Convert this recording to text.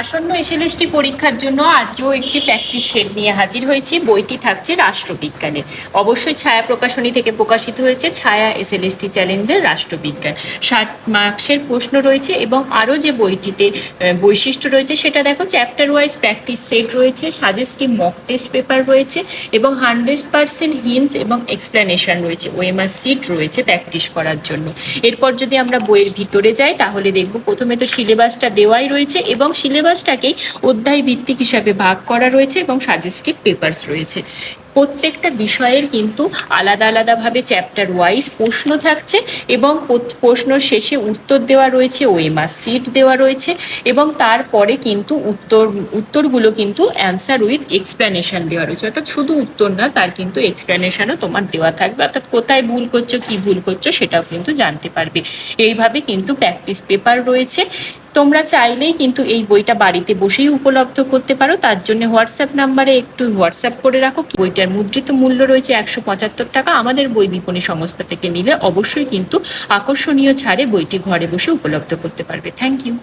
আসন্ন এসএলএসটি পরীক্ষার জন্য আজও একটি প্র্যাকটিস শেড নিয়ে হাজির হয়েছি। বইটি থাকছে রাষ্ট্রবিজ্ঞানের। অবশ্যই ছায়া প্রকাশনী থেকে প্রকাশিত হয়েছে ছায়া এসএলএসটি চ্যালেঞ্জের রাষ্ট্রবিজ্ঞান। ষাট মার্কসের প্রশ্ন রয়েছে এবং আরও যে বইটিতে বৈশিষ্ট্য রয়েছে সেটা দেখো, চ্যাপ্টার ওয়াইজ প্র্যাকটিস সেট রয়েছে, সাজেস্টিভ মক টেস্ট পেপার রয়েছে এবং হান্ড্রেড পার্সেন্ট হিন্টস এবং এক্সপ্লেনেশন রয়েছে, ওএমআর সিট রয়েছে প্র্যাকটিস করার জন্য। এরপর যদি আমরা বইয়ের ভিতরে যাই তাহলে দেখব প্রথমে তো সিলেবাসটা দেওয়াই রয়েছে এবং সিলেবাসটাকেই অধ্যায় ভিত্তিক হিসাবে ভাগ করা রয়েছে এবং সাজেস্টিভ পেপার্স রয়েছে। প্রত্যেকটা বিষয়ের কিন্তু আলাদা আলাদাভাবে চ্যাপ্টার ওয়াইজ প্রশ্ন থাকছে এবং প্রশ্ন শেষে উত্তর দেওয়া রয়েছে, ওএমআর সিট দেওয়া রয়েছে এবং তারপরে কিন্তু উত্তর, উত্তরগুলো কিন্তু অ্যান্সার উইথ এক্সপ্লেনেশন দেওয়া রয়েছে। অর্থাৎ শুধু উত্তর না, তার কিন্তু এক্সপ্লেনেশনও তোমার দেওয়া থাকবে। অর্থাৎ কোথায় ভুল করছ, কি ভুল করছ, সেটাও কিন্তু জানতে পারবে। এইভাবে কিন্তু প্র্যাকটিস পেপার রয়েছে। তোমরা চাইলেই কিন্তু এই বইটা বাড়িতে বসেই উপলব্ধ করতে পারো। তার জন্য হোয়াটসঅ্যাপ নাম্বারে একটু হোয়াটসঅ্যাপ করে রাখো। বইটার মুদ্রিত মূল্য রয়েছে একশো পঁচাত্তর টাকা। আমাদের বই বিপণী সংস্থা থেকে নিলে অবশ্যই কিন্তু আকর্ষণীয় ছাড়ে বইটি ঘরে বসে উপলব্ধ করতে পারবে। Thank you